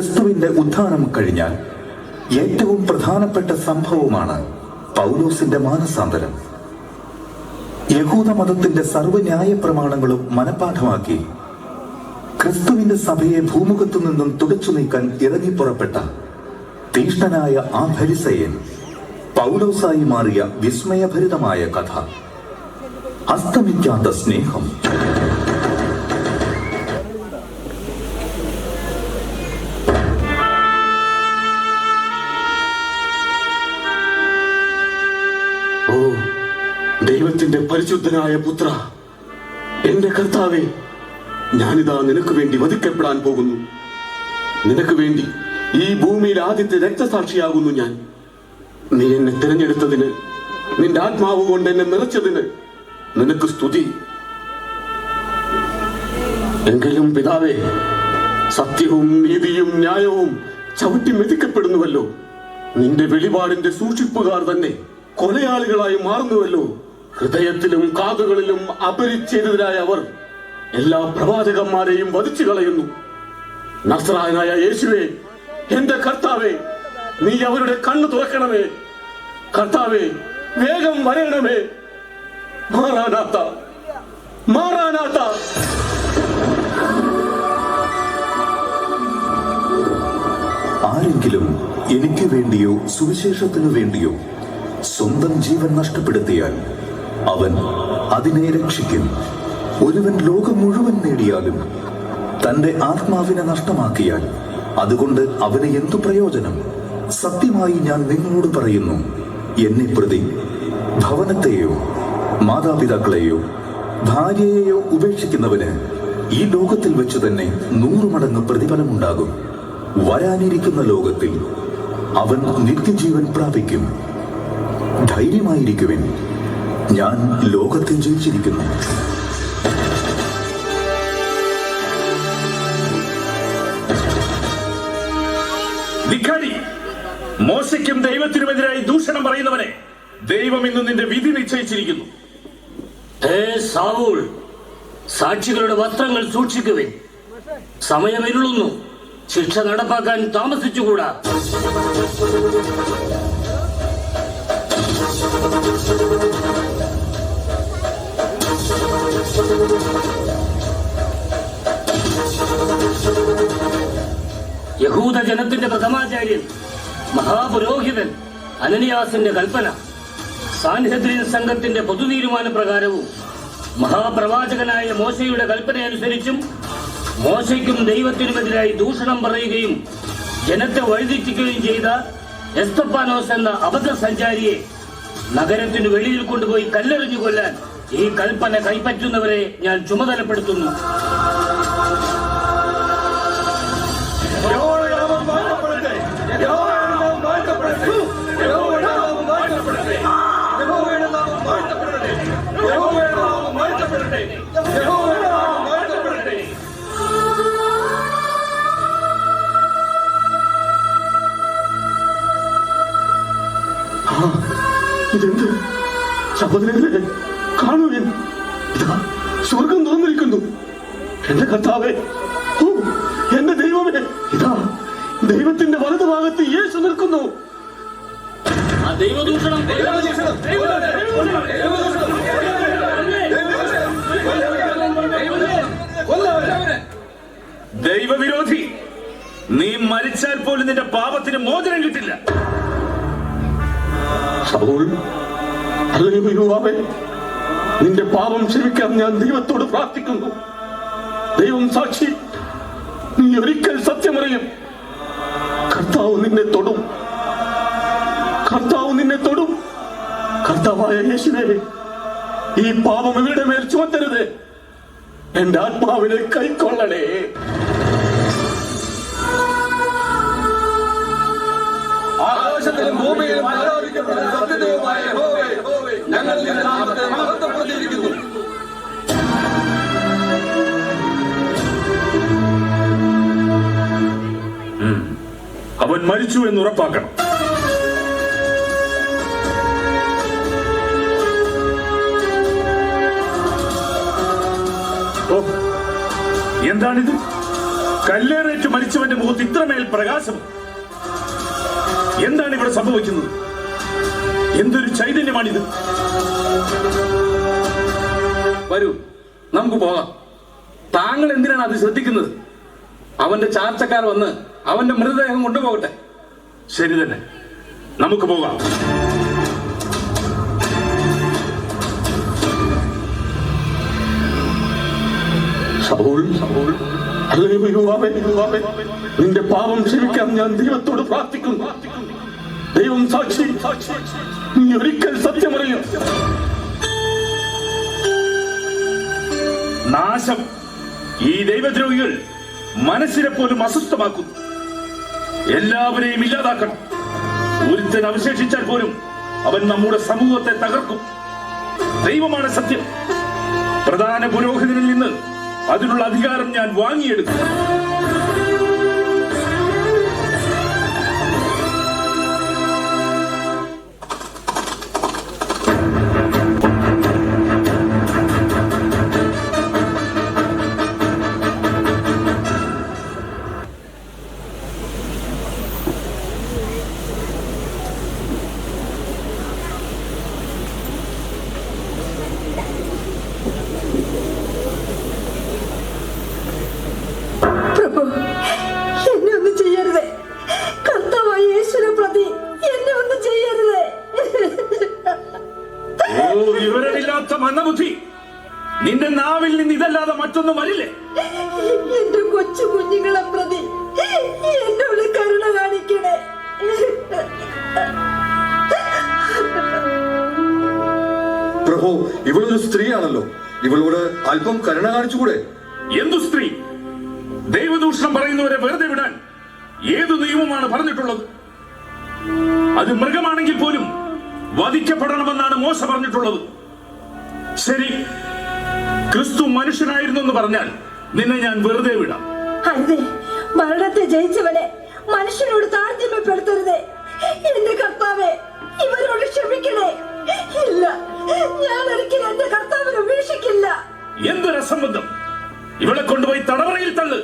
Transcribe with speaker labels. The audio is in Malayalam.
Speaker 1: ക്രിസ്തുവിന്റെ ഉത്ഥാനം കഴിഞ്ഞാൽ ഏറ്റവും പ്രധാനപ്പെട്ട സംഭവമാണ് പൗലോസിന്റെ മാനസാന്തരം. യഹൂദ മതത്തിന്റെ സർവന്യായ പ്രമാണങ്ങളും മനഃപ്പാഠമാക്കി ക്രിസ്തുവിന്റെ സഭയെ ഭൂമുഖത്തു നിന്നും തുടച്ചു നീക്കാൻ ഇറങ്ങിപ്പുറപ്പെട്ട തീഷ്ണനായ ആ ഫരിസയൻ പൗലോസായി മാറിയ വിസ്മയഭരിതമായ കഥ. അസ്തമിക്കാത്ത സ്നേഹം.
Speaker 2: പരിശുദ്ധനായ പുത്ര. എന്റെ കർത്താവെ ഞാനിതാ നിനക്ക് വേണ്ടി വധിക്കപ്പെടാൻ പോകുന്നു. നിനക്ക് വേണ്ടി ഈ ഭൂമിയിൽ ആദ്യത്തെ രക്തസാക്ഷിയാകുന്നു ഞാൻ. നീ എന്നെ തിരഞ്ഞെടുത്തതിന് നിന്റെ ആത്മാവ് കൊണ്ട് എന്നെ നിറച്ചതിന് നിനക്ക് സ്തുതി. എങ്കിലും പിതാവേ സത്യവും നീതിയും ന്യായവും ചവിട്ടി മെതിക്കപ്പെടുന്നുവല്ലോ. നിന്റെ വെളിപാടിന്റെ സൂക്ഷിപ്പുകാർ തന്നെ കൊലയാളികളായി മാറുന്നുവല്ലോ. ഹൃദയത്തിലും കാതുകളിലും അപരിച്ഛേദിതരായ അവർ എല്ലാ പ്രവാചകന്മാരെയും വധിച്ചു കളയുന്നു. നസ്രായനായ യേശുവേ എന്റെ കർത്താവേ നീ അവരുടെ കണ്ണു തുറക്കണമേ. കർത്താവേ വേഗം വരയണമേ. മാറാനാത്ത മാറാനാത്ത.
Speaker 1: ആരെങ്കിലും എനിക്ക് വേണ്ടിയോ സുവിശേഷത്തിനു വേണ്ടിയോ സ്വന്തം ജീവൻ നഷ്ടപ്പെടുത്തിയാൽ അവൻ അതിനെ രക്ഷിക്കും. ഒരുവൻ ലോകം മുഴുവൻ നേടിയാലും തന്റെ ആത്മാവിനെ നഷ്ടമാക്കിയാൽ അതുകൊണ്ട് അവന് എന്തു പ്രയോജനം? സത്യമായി ഞാൻ നിങ്ങളോട് പറയുന്നു എന്നെ പ്രതി ഭവനത്തെയോ മാതാപിതാക്കളെയോ ഭാര്യയെയോ ഉപേക്ഷിക്കുന്നവന് ഈ ലോകത്തിൽ വെച്ച് തന്നെ നൂറു മടങ്ങ് പ്രതിഫലമുണ്ടാകും. വരാനിരിക്കുന്ന ലോകത്തിൽ അവൻ നിത്യജീവൻ പ്രാപിക്കും. ധൈര്യമായിരിക്കുവിൻ. ഞാൻ ലോകത്തെ ജയിച്ചിരിക്കുന്നു.
Speaker 3: ധിക്കാരി മോശയ്ക്കും ദൈവത്തിനുമെതിരായി ദൂഷണം പറയുന്നവനെ ദൈവം ഇന്ന് നിന്റെ വിധി നിശ്ചയിച്ചിരിക്കുന്നു.
Speaker 4: സാവൂൾ സാക്ഷികളുടെ വസ്ത്രങ്ങൾ സൂക്ഷിക്കുവിൻ. സമയമിരുളുന്നു. ശിക്ഷ നടപ്പാക്കാൻ താമസിച്ചുകൂടാ. യഹൂദ ജനത്തിന്റെ പ്രഥമാചാര്യൻ മഹാപുരോഹിതൻ അനനിയാസിന്റെ കൽപ്പന സാൻഹദ്രീൻ സംഘത്തിന്റെ പൊതുതീരുമാന പ്രകാരവും മഹാപ്രവാചകനായ മോശയുടെ കൽപ്പനയനുസരിച്ചും മോശയ്ക്കും ദൈവത്തിനുമെതിരായി ദൂഷണം പറയുകയും ജനത്തെ വഴിതെറ്റിക്കുകയും ചെയ്ത എസ്തപ്പാനോസ് എന്ന അബദ്ധ സഞ്ചാരിയെ നഗരത്തിന് വെളിയിൽ കൊണ്ടുപോയി കല്ലെറിഞ്ഞു കൊല്ലാൻ ഈ കൽപ്പന കൈപ്പറ്റുന്നവരെ ഞാൻ ചുമതലപ്പെടുത്തുന്നു.
Speaker 2: ഇതെന്ത് സഹോദരങ്ങളെ കാണുവിൻ സ്വർഗം തുറന്നിരിക്കുന്നു എന്റെ കർത്താവേ എന്റെ ദൈവമേ ഇതാ ദൈവത്തിന്റെ വലതുഭാഗത്ത് യേശു നിൽക്കുന്നു.
Speaker 3: ദൈവവിരോധി നീ മരിച്ചാൽ പോലും നിന്റെ പാപത്തിന് മോചനം കിട്ടില്ല.
Speaker 2: അല്ലയോ യുവാവേ നിന്റെ പാപം ക്ഷമിക്കാൻ ഞാൻ ദൈവത്തോട് പ്രാർത്ഥിക്കുന്നു. ദൈവം സാക്ഷി നീ ഒരിക്കൽ സത്യമറിയും. കർത്താവ് നിന്നെ തൊടും. കർത്താവ് നിന്നെ തൊടും. കർത്താവായ യേശുവേ ഈ പാപം ഇവരുടെ മേൽ ചുമത്തരുത്. എന്റെ ആത്മാവിനെ കൈക്കൊള്ളണേ.
Speaker 5: ആകാശത്തിലും ഭൂമിയിലും ആരാധിക്കപ്പെടുന്ന സത്യദൈവമായ ഹോവേ ഞങ്ങൾ നിന്റെ നാമത്തെ മഹത്വപ്പെടുത്തിയിരിക്കുന്നു.
Speaker 3: അവൻ മരിച്ചു എന്ന് ഉറപ്പാക്കണം. ഓ എന്താണിത്? കല്ലേറേറ്റ് മരിച്ചവന്റെ മുഖത്ത് ഇത്രമേൽ പ്രകാശം. എന്താണ് ഇവിടെ സംഭവിക്കുന്നത്? എന്തൊരു ചൈതന്യമാണിത്?
Speaker 5: വരൂ നമുക്ക് പോകാം. താങ്കൾ എന്തിനാണ് അത് ശ്രദ്ധിക്കുന്നത്? അവന്റെ ചാർച്ചക്കാർ വന്ന് അവന്റെ മൃതദേഹം കൊണ്ടുപോകട്ടെ.
Speaker 3: ശരി തന്നെ. നമുക്ക് പോകാം.
Speaker 2: Saul Saul. നിന്റെ പാപം ക്ഷമിക്കാൻ ഞാൻ ദൈവത്തോട് പ്രാർത്ഥിക്കുന്നു. ദൈവം സാക്ഷി. നീ ഒരിക്കൽ സത്യമറിയും.
Speaker 3: നാശം ഈ ദൈവദ്രോഹികൾ മനസ്സിനെ പോലും അസ്വസ്ഥമാക്കുന്നു. എല്ലാവരെയും ഇല്ലാതാക്കണം. ഒരുത്തൻ അവശേഷിച്ചാൽ പോലും അവൻ നമ്മുടെ സമൂഹത്തെ തകർക്കും. ദൈവമാണ് സത്യം. പ്രധാന പുരോഹിതനിൽ നിന്ന് അതിനുള്ള അധികാരം ഞാൻ വാങ്ങിയെടുക്കും മന്ദബുദ്ധി നിന്റെ നാവിൽ നിന്ന് ഇതല്ലാതെ മറ്റൊന്നും വരില്ലേ?
Speaker 6: എന്റെ കൊച്ചു കുഞ്ഞുങ്ങളെ പ്രതി എന്നോട് കരുണ കാണിക്കണേ.
Speaker 7: പ്രഭു ഇവളൊരു സ്ത്രീയാണല്ലോ. ഇവളോട് അല്പം കരുണ കാണിച്ചുകൂടെ?
Speaker 3: എന്തു സ്ത്രീ? ദൈവദൂഷണം പറയുന്നവരെ വെറുതെ വിടാൻ ഏതു നിയമമാണ് പറഞ്ഞിട്ടുള്ളത്? അത് മൃഗമാണെങ്കിൽ പോലും വധിക്കപ്പെടണമെന്നാണ് മോശ പറഞ്ഞിട്ടുള്ളത്. ശരി. ക്രിസ്തു മനുഷ്യനായിരുന്നു എന്ന് പറഞ്ഞാൽ നിന്നെ ഞാൻ വെറുതെ വിടാം.
Speaker 6: അതെ മരണത്തെ ജയിച്ചവനെ മനുഷ്യനോട് താരതമ്യപ്പെടുത്തരുതേ. എന്റെ കർത്താവെ ഇവരോട് ക്ഷമിക്കണേ. ഇല്ല ഞാൻ ഒരിക്കലും എന്റെ കർത്താവിനെ ഉപേക്ഷിക്കില്ല.
Speaker 3: എന്തൊരു അസംബന്ധം? ഇവിടെ കൊണ്ടുപോയി തടവറയിൽ തള്ളു.